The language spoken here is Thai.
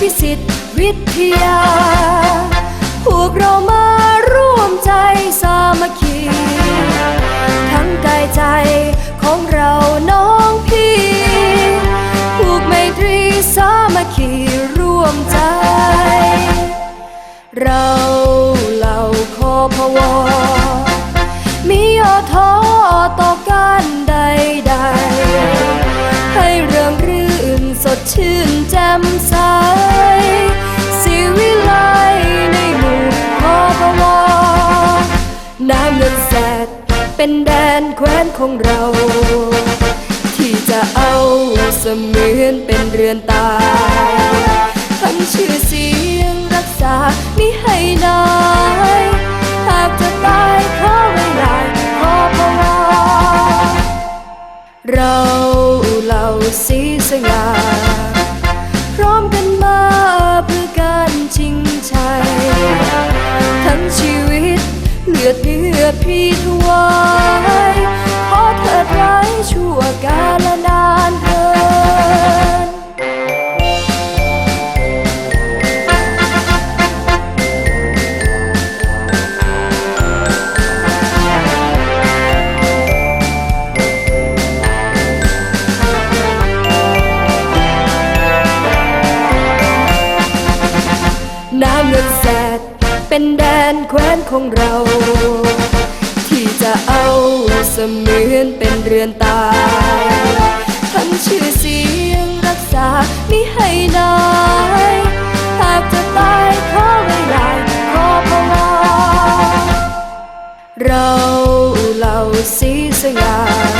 พิสิทธิ์วิทยา พวกเรามาร่วมใจสามัคคี ทั้งกายใจของเราน้องพี่ ผูกไมตรีสามัคคีร่วมใจ เราเหล่าคอพวมีอทอต่อก ชื่นแจ่มใสสิวิไลในหมู่คอพวน้ำเงินแสดเป็นแดนแคว้นของเรา ที่จะเอาเสมือนเป็นเรือนตายทั้งชื่อเสียงรักษามิให้นายหากจะตายขอไว้ลายขอพวเราเหล่าสี เป็นแดนแคว้นของเรา ที่จะเอาเสมือนเป็นเรือนตายทั้งชื่อเสียงรักษาไมิให้นายหากจะตายขอไว้ลายขอพวาเราเหล่าสีสง่า